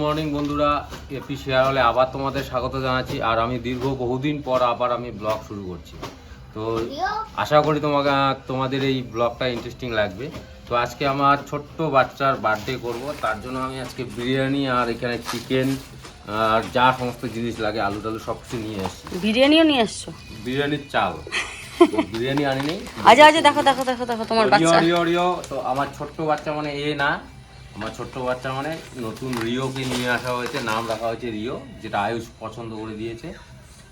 Morning বন্ধুরা AP share হলে আবার তোমাদের স্বাগত জানাচ্ছি। আর আমি দীর্ঘ বহুদিন পর আবার আমি ব্লগ শুরু করছি। তো আশা করি তোমাকে তোমাদের এই ব্লগটা ইন্টারেস্টিং লাগবে। তো আজকে আমার ছোট্ট বাচ্চার বার্থডে করব। তার জন্য আমি আজকে বিরিয়ানি আর এখানে চিকেন আর যা সমস্ত জিনিস লাগে আলু টালু সব কিছু নিয়ে এসেছি। বিরিয়ানিও নিয়ে আসছো বিরিয়ানির চাল। বিরিয়ানি আনিনি। আচ্ছা আচ্ছা দেখো দেখো দেখো দেখো তোমার বাচ্চা। তো আমার ছোট্ট বাচ্চা মানে এ না আমার ছোট্ট বাচ্চা মানে নতুন রিওকে নিয়ে আসা হয়েছে নাম রাখা হয়েছে রিও যেটা আয়ুষ পছন্দ করে দিয়েছে।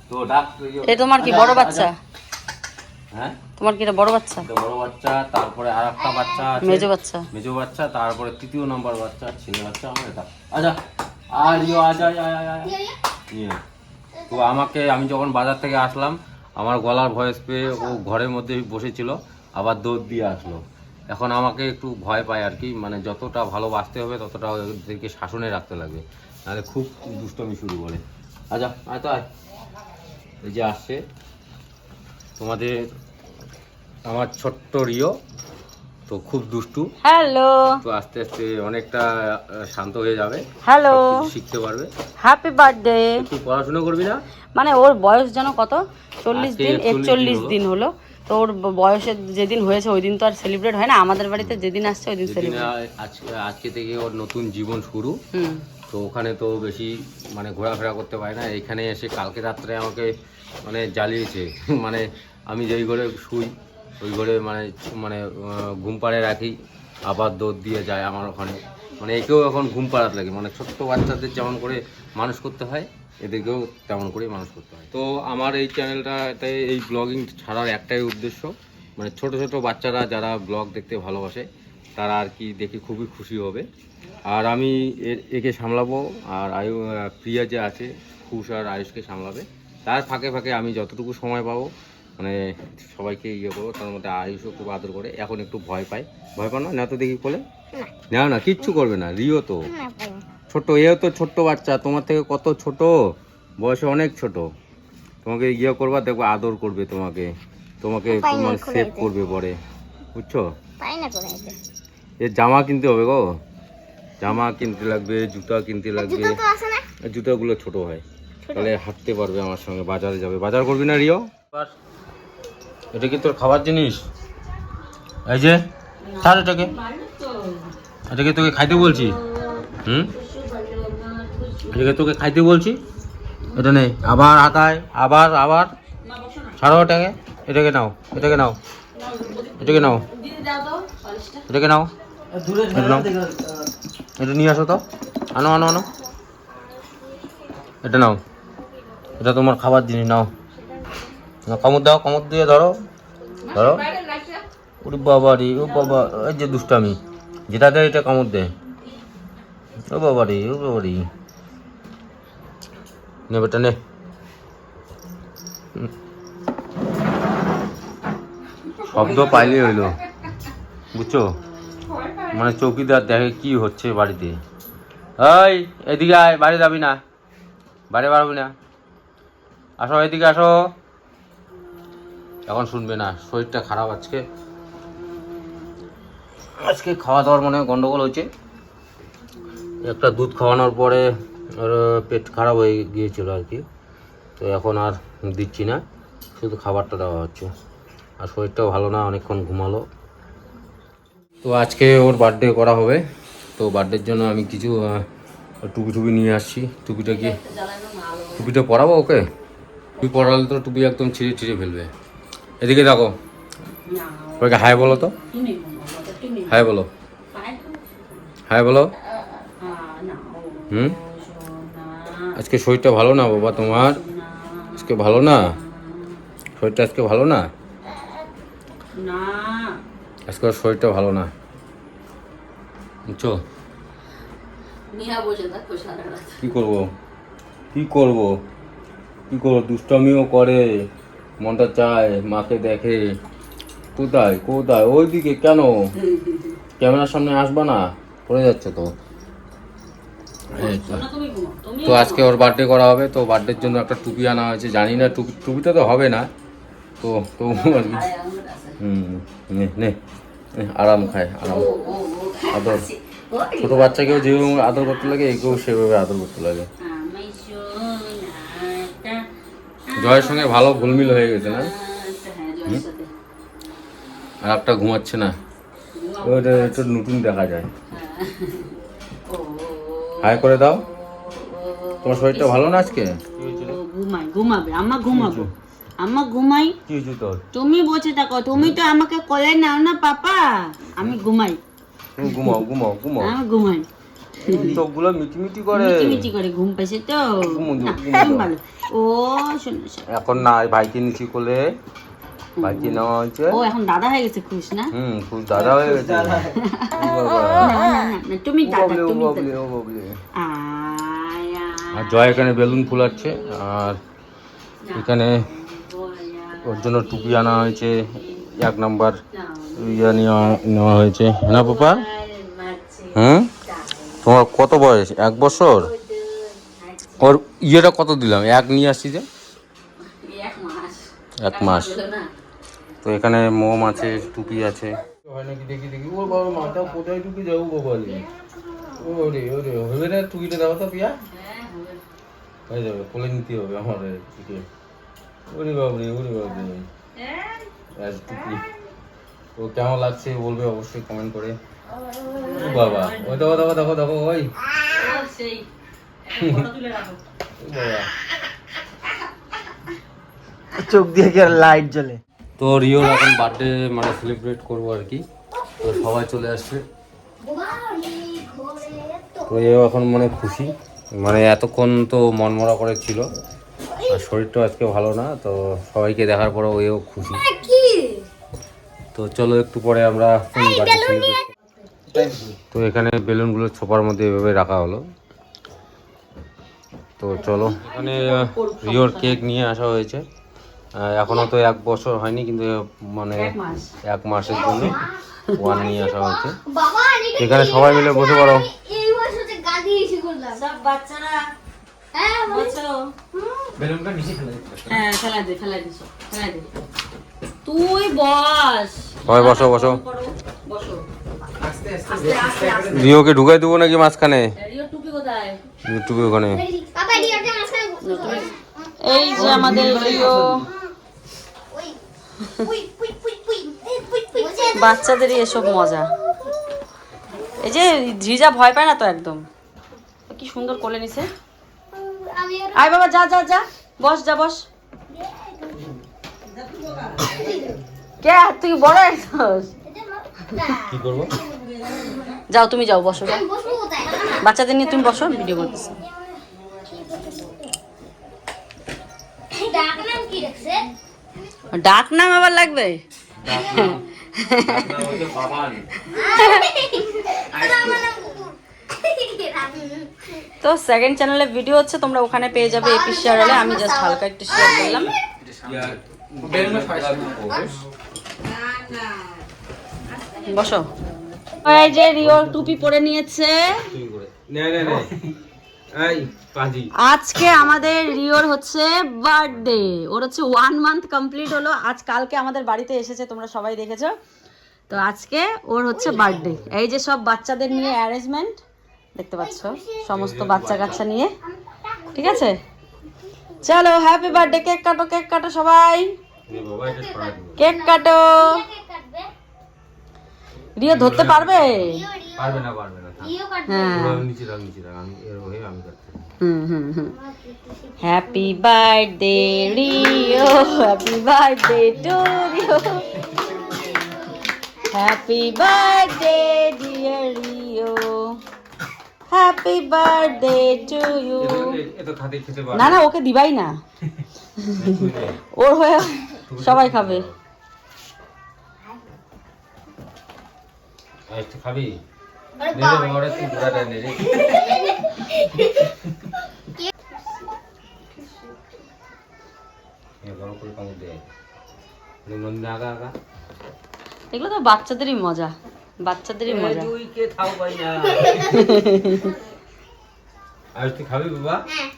তো ডাক রিও এ তোমার কি বড় বাচ্চা? হ্যাঁ? তোমার কি এটা বড় বাচ্চা? বড় বাচ্চা তারপরে আর একটা বাচ্চা আছে। মেজো বাচ্চা। মেজো বাচ্চা তারপরে তৃতীয় নম্বর বাচ্চা ছেলে বাচ্চা আমার এটা। আচ্ছা আর রিও আজ আয়। তো আমাকে আমি যখন বাজার থেকে আসলাম আমার গলার ভয়েস পেয়ে ও ঘরের মধ্যে বসেছিল আবার দৌড় দিয়ে আসলো। এখন আমাকে একটু ভয় পায় আর কি মানে যতটা ভালোবাসতে হবে ততটা ওদেরকে শাসনে রাখতে লাগবে। নাহলে খুব দুষ্টমি শুরু করে। আচ্ছা আয় তো আয়। এই যে আসছে। তোমাদের আমার ছোট্ট রিও তো খুব দুষ্টু। হ্যালো। তো আস্তে আস্তে অনেকটা শান্ত হয়ে যাবে। হ্যালো। শিখতে পারবে। হ্যাপি বার্থডে তুই পড়াশোনা করবি না? মানে ওর বয়স যেন কত? চল্লিশ দিন 41 একচল্লিশ দিন হলো। তো ওর বয়সের যেদিন হয়েছে ওই দিন তো আর সেলিব্রেট হয় না। আমাদের বাড়িতে যেদিন আসছে ওই দিন সেলিব্রেট আজকে আজকে থেকে ওর নতুন জীবন শুরু। তো ওখানে তো বেশি মানে ঘোরাফেরা করতে পারে না। এখানে এসে কালকে রাত্রে আমাকে মানে জ্বালিয়েছে। মানে আমি যেই ঘরে শুই ওই ঘরে মানে মানে ঘুম পাড়ে রাখি। আবার দৌড় দিয়ে যায় আমার ওখানে। মানে একেও এখন ঘুম পাড়াতে লাগে। মানে ছোট্ট বাচ্চাদের যেমন করে মানুষ করতে হয় এদেরকেও তেমন করেই মানুষ করতে হয়। তো আমার এই চ্যানেলটাতে এই ব্লগিং ছাড়ার একটাই উদ্দেশ্য। মানে ছোট ছোট বাচ্চারা যারা ব্লগ দেখতে ভালোবাসে তারা আর কি দেখে খুবই খুশি হবে। আর আমি এর একে সামলাবো আর আয়ু প্রিয়া যে আছে খুশ আর আয়ুষকে সামলাবে। তার ফাঁকে ফাঁকে আমি যতটুকু সময় পাবো মানে সবাইকে ইয়ে করব তার মধ্যে আয়ুষও খুব আদর করে। এখন একটু ভয় পায়। ভয় পাও না? না তো দেখি কোলে। না না কিচ্ছু করবে না। রিও তো। ছোট এও তো ছোট্ট বাচ্চা তোমার থেকে কত ছোট? বয়সে অনেক ছোট। তোমাকে ইয়ে করবা দেখবে আদর করবে তোমাকে। তোমাকে মানে সেভ করবে পরে। বুঝছ? এর জামা কিনতে হবে গো। জামা কিনতে লাগবে জুতা কিনতে লাগবে। জুতাগুলো ছোট হয়। তাহলে হাঁটতে পারবে আমার সঙ্গে বাজারে যাবে। বাজার করবি না রিও? এটা কি তোর খাবার জিনিস? এই যে ছাড় এটাকে। এটাকে তোকে খাইতে বলছি। হুম? এটাকে তোকে খাইতে বলছি। এটা নেই আবার হাতায় আবার আবার। ছাড়ো এটাকে এটাকে নাও এটাকে নাও এটাকে নাও। এটাকে নাও। এটা নিয়ে আসো তো। আনো আনো আনো। এটা নাও। এটা তোমার খাবার জিনিস নাও। নাও, কামড় দাও কামড় দিয়ে ধরো। ধরো। ওরে বাবা রে ও বাবা এই যে দুষ্টামি। যেটা দেয় এটা কামড় দেয়। ও বাবা রে ও বাবা রে। নে বেটা, নে। শব্দ পাইলে হইল। বুঝছ? মানে চৌকিদার দেখে কি হচ্ছে বাড়িতে। এই, এদিকে আয় বাড়ি যাবি না। বাড়ি বাড়বি না। আসো, এদিকে আসো। এখন শুনবে না, শরীরটা খারাপ আজকে। আজকে খাওয়া দাওয়ার মনে গন্ডগোল হয়েছে। একটা দুধ খাওয়ানোর পরে ওর পেট খারাপ হয়ে গিয়েছিল আর কি তো এখন আর দিচ্ছি না শুধু খাবারটা দেওয়া হচ্ছে। আর শরীরটাও ভালো না অনেকক্ষণ ঘুমালো। তো আজকে ওর বার্থডে করা হবে তো বার্থডের জন্য আমি কিছু টুপি টুপি নিয়ে আসছি। টুপিটা কি? টুপিটা পরাবো ওকে? টুপি পরালে তো টুপি একদম ছিঁড়ে ছিঁড়ে ফেলবে। এদিকে দেখো। ওকে হাই বলো তো। হাই বলো। হাই বলো। হুম? আজকে শরীরটা ভালো না বাবা তোমার? আজকে ভালো না? শরীরটা আজকে ভালো না? আজকে শরীরটা ভালো না। বুঝছ কি করব? কি করব? কি করব? দুষ্টামিও করে মনটা চায় মাকে দেখে। কোথায়? কোথায়? ওইদিকে কেন? ক্যামেরার সামনে আসবা না? পড়ে যাচ্ছে তো। তো। ঘুমাও। তুমি তো আজকে ওর বার্থডে করা হবে তো বার্থডের জন্য একটা টুপি আনা হয়েছে জানি না টুপি টুপিটা তো হবে না। তো তো আর কি হুম নে নে আরাম খায় আরাম। আদর। ছোট বাচ্চাকেও যেভাবে আদর করতে লাগে একেও সেভাবে আদর করতে লাগে। জয়ের সঙ্গে ভালো ঘুলমিল হয়ে গেছে না? হ্যাঁ আর একটা ঘুমাচ্ছে না। ওইটা একটু নতুন দেখা যায়। ও হাই করে দাও। তোমার শরীরটা ভালো না আজকে? ঘুমাই ঘুমাবে আমা ঘুমাবো। আমা ঘুমাই। তুমি বসে থাকো তুমি তো আমাকে কোলে নাও না পাপা। আমি ঘুমাই। ঘুমাও ঘুমাও ঘুমাও। আমি ঘুমাই। চোখগুলো মিটি মিটি করে। মিটি মিটি করে ঘুম পাইছে তো। ঘুমো। ভালো। ও শোনো শোনো। এখন না ভাইকে নিচি কোলে ভাইকে নেওয়া হয়েছে ও এখন দাদা হয়ে গেছে খুশ না হুম খুব দাদা হয়ে গেছে তুমি দাদা তুমি আর জয় এখানে বেলুন ফুলাচ্ছে আর এখানে ওর জন্য টুপি আনা হয়েছে এক নাম্বার ইয়ে নেওয়া নেওয়া হয়েছে না পাপা হুম তোমার কত বয়স এক বছর ওর ইয়েটা কত দিলাম এক নিয়ে আসছি যে এক মাস তো এখানে মোম আছে টুপি আছে। হয় নাকি? দেখি দেখি। ও বাবা মাথা কোথায় টুপি? যাব ওরে ওরে হবে না টুপিটা দাও তো পিয়া। হয়ে যাবে কোলে নিতে হবে আমার টুপি। ওরে বাবরে ওরে বাবরে টুপি। ও কেমন লাগছে বলবে অবশ্যই কমেন্ট করে। ও বাবা ওই দেখো দেখো দেখো দেখো ওই। চোখ দিয়ে কি আর লাইট জ্বলে? তো রিওর এখন বার্থডে মানে সেলিব্রেট করব আর কি। তো সবাই চলে আসছে। তো এও এখন মানে খুশি। মানে এতক্ষণ তো মনমরা করে ছিল। আর শরীরটাও আজকে ভালো না, তো সবাইকে দেখার পরে এও খুশি। তো চলো একটু পরে আমরা তো এখানে বেলুনগুলো ছোপার মধ্যে এভাবে রাখা হলো। তো চলো, এখানে রিওর কেক নিয়ে আসা হয়েছে। আহ, এখনও তো এক বছর হয়নি কিন্তু মানে এক মাসের জন্য ওয়ান নিয়ে আসা হয়েছে। এখানে সবাই মিলে বসে পড়ো। হ্যাঁ বসো হ্যাঁ তুই বস। সবাই বসো বসো। করো, বসো। আস্তে আস্তে আস্তে রিওকে ঢুকাই দেবো নাকি মাঝখানে? টুপি ওখানে। এই যে আমাদের রিও। বাচ্চাদেরই এসব মজা। এই যে ঝিজা ভয় পায় না তো একদম। কি সুন্দর কোলে নিছে। আমি আয় বাবা যা যা যা। বস যা বস। কে? আর তুই বড় একদম। কি করব? যাও তুমি যাও বসো। বাচ্চাদের নিয়ে তুমি বসো ভিডিও করতেছি। ডাক নাম কি রাখছে? ডাক নাম আবার লাগবে? তো সেকেন্ড চ্যানেলে ভিডিও হচ্ছে তোমরা ওখানে পেয়ে যাবে এপি শেয়ার হলে আমি জাস্ট হালকা একটু শেয়ার করলাম। বসো। এই যে রিও টুপি পরে নিয়েছে। আজকে আমাদের রিওর হচ্ছে বার্থডে ওর হচ্ছে ওয়ান মান্থ কমপ্লিট হলো। আজ কালকে আমাদের বাড়িতে এসেছে তোমরা সবাই দেখেছ। তো আজকে ওর হচ্ছে বার্থডে এই যে সব বাচ্চাদের নিয়ে অ্যারেঞ্জমেন্ট দেখতে পাচ্ছ? সমস্ত বাচ্চা কাচ্চা নিয়ে। ঠিক আছে? চলো হ্যাপি বার্থডে কেক কাটো কেক কাটো সবাই। কেক কাটো। রিও ধরতে পারবে? পারবে না পারবে হ্যাঁ। হয়ে happy birthday Rio happy birthday to Rio happy birthday dear Rio happy birthday to you না না ওকে দিবাই না। ওর হয়ে সবাই খাবে। খাবি? তুই এগুলো তো বাচ্চাদেরই মজা বাচ্চাদেরই মজা। তুই বাবা? হ্যাঁ।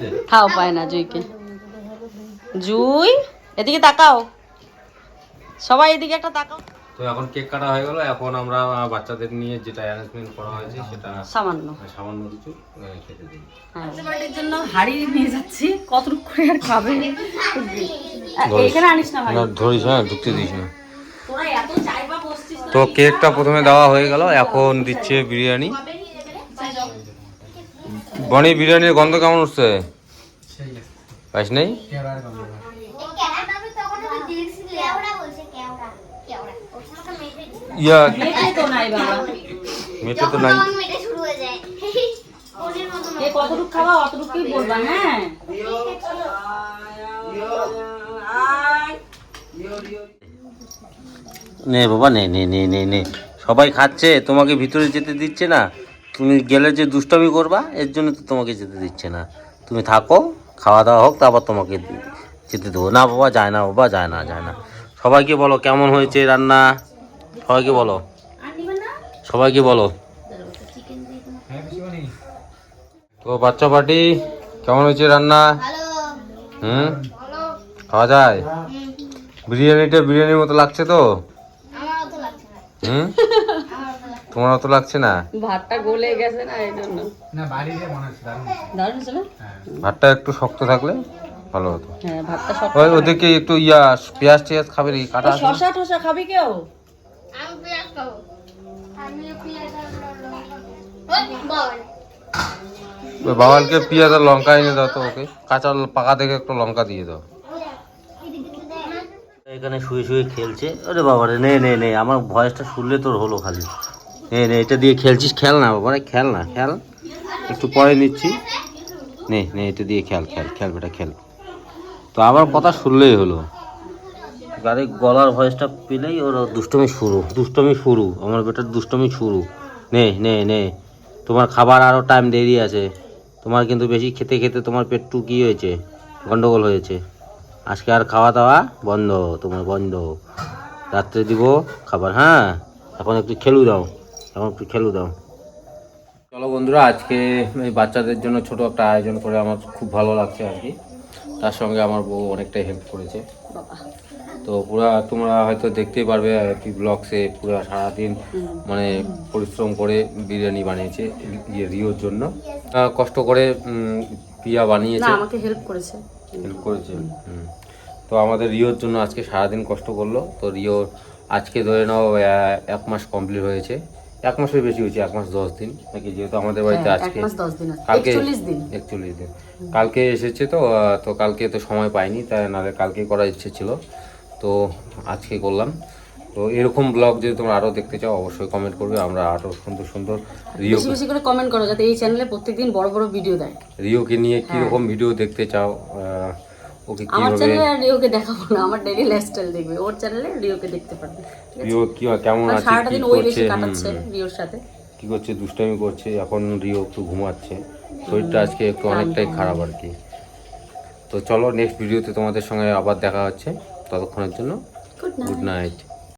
দে। খাও পায় না জুইকে। জুই এদিকে তাকাও। সবাই এদিকে একটা তাকাও। তো এখন কেক কাটা হয়ে গেল এখন আমরা বাচ্চাদের নিয়ে যেটা অ্যারেঞ্জমেন্ট করা হয়েছে সেটা সামান্য। সামান্য কিছু খেতে দিই হ্যাঁ। বার্থডের জন্য হাড়ি নিয়ে যাচ্ছি কতটুকু করে আর খাবে? এখানে আনিস না ভাই। না ধরিস না ঢুকতে দিস না। তোরা এত চাইবা বসছিস তো কেকটা প্রথমে দেওয়া হয়ে গেল এখন দিচ্ছে বিরিয়ানি। বনি বিরিয়ানির গন্ধ কেমন উঠছে? পাইস নেই এই ক্যারাটা আমি তখন আমি দেখছি কেওড়া বলছে কেওড়া কেওড়া ওর সাথে মেটে ইয়া। মেটে তো নাই বাবা মেটে তো নাই। যখন মেটে শুরু হয়ে যায় ওদের এ কতটুকু খাওয়া অতটুকুই বলবা হ্যাঁ? নে বাবা নে নে নে নে নে। সবাই খাচ্ছে তোমাকে ভিতরে যেতে দিচ্ছে না। তুমি গেলে যে দুষ্টামি করবা এর জন্য তো তোমাকে যেতে দিচ্ছে না। তুমি থাকো খাওয়া দাওয়া হোক তারপর তোমাকে যেতে দেবো। না বাবা যায় না বাবা যায় না যায় না। সবাইকে বলো কেমন হয়েছে রান্না? সবাইকে বলো। সবাইকে বলো। তো বাচ্চা পার্টি কেমন হয়েছে রান্না? হুম? খাওয়া যায়? বিরিয়ানিটা বিরিয়ানির মতো লাগছে তো? আমার অত লাগছে না। হুম? তোমার অত লাগছে না? ভাতটা গলে গেছে না এই জন্য। দারুণ ছিল ভাতটা একটু শক্ত থাকলে ভালো হতো। হ্যাঁ ভাতটা সব ওই ওদেরকে একটু ইয়া পেঁয়াজ টিয়াজ খাবে নাকি? কাটা? শশা টশা খাবি কেউ? আমি পেঁয়াজ খাব। আমি পেঁয়াজ আর লঙ্কা ওই বাবালকে পেঁয়াজ আর লঙ্কা এনে দাও তো ওকে। কাঁচা পাকা দেখে একটু লঙ্কা দিয়ে দাও। এখানে শুয়ে শুয়ে খেলছে। আরে বাবা রে নে নে নে আমার ভয়েসটা শুনলে তোর হলো খালি। নে নে এটা দিয়ে খেলছিস? খেল না বাবা রে খেল না খেল। একটু পরে নিচ্ছি। নে নে এটা দিয়ে খেল খেল খেল বেটা খেল। তো আবার কথা শুনলেই হলো। গাড়ি গলার ভয়েসটা পেলেই ওর দুষ্টমি শুরু দুষ্টমি শুরু, আমার বেটার দুষ্টমি শুরু। নে নে নে, তোমার খাবার আরও টাইম দেরি আছে। তোমার কিন্তু বেশি খেতে খেতে তোমার পেটটু কি হয়েছে? গন্ডগোল হয়েছে। আজকে আর খাওয়া দাওয়া বন্ধ, তোমার বন্ধ। রাত্রে দিব খাবার হ্যাঁ? এখন একটু খেলু দাও, এখন একটু খেলু দাও। চলো বন্ধুরা, আজকে এই বাচ্চাদের জন্য ছোট একটা আয়োজন করে আমার খুব ভালো লাগছে আর কি। তার সঙ্গে আমার বউ অনেকটাই হেল্প করেছে। তো পুরা তোমরা হয়তো দেখতেই পারবে কি ব্লগসে পুরা সারাদিন মানে পরিশ্রম করে বিরিয়ানি বানিয়েছে ইয়ে রিওর জন্য। কষ্ট করে পিয়া বানিয়েছে। আমাকে হেল্প করেছে। হেল্প করেছে। তো আমাদের রিওর জন্য আজকে সারাদিন কষ্ট করল। তো রিও আজকে ধরে নাও এক মাস কমপ্লিট হয়েছে। এক মাসের বেশি হয়েছে এক মাস দশ দিন। নাকি যেহেতু আমাদের বাড়িতে হ্যাঁ, আজকে কালকে একচল্লিশ দিন। দিন। কালকে এসেছে তো তো কালকে তো সময় পাইনি তাই নাহলে কালকে করার ইচ্ছে ছিল। তো আজকে করলাম। তো এরকম ব্লগ যদি তোমরা আরও দেখতে চাও অবশ্যই কমেন্ট করবে। আমরা আরও সুন্দর সুন্দর রিও বেশি করে কমেন্ট করো যাতে এই চ্যানেলে প্রত্যেকদিন বড় বড় ভিডিও দেয়। রিওকে নিয়ে কীরকম ভিডিও দেখতে চাও ওকে আমার কীভাবে চ্যানেলে আর রিওকে দেখাবো না আমার ডেইলি লাইফস্টাইল দেখবে। ওর চ্যানেলে রিওকে দেখতে পারবে রিও কি কেমন আছে? সারাটা দিন ওই বেশি কাটাচ্ছে রিওর সাথে। কি করছে? দুষ্টামি করছে। এখন রিও একটু ঘুমাচ্ছে। শরীরটা আজকে একটু অনেকটাই খারাপ আর কি। তো চলো নেক্সট ভিডিওতে তোমাদের সঙ্গে আবার দেখা হচ্ছে। ততক্ষণের জন্য গুড নাইট গুড নাইট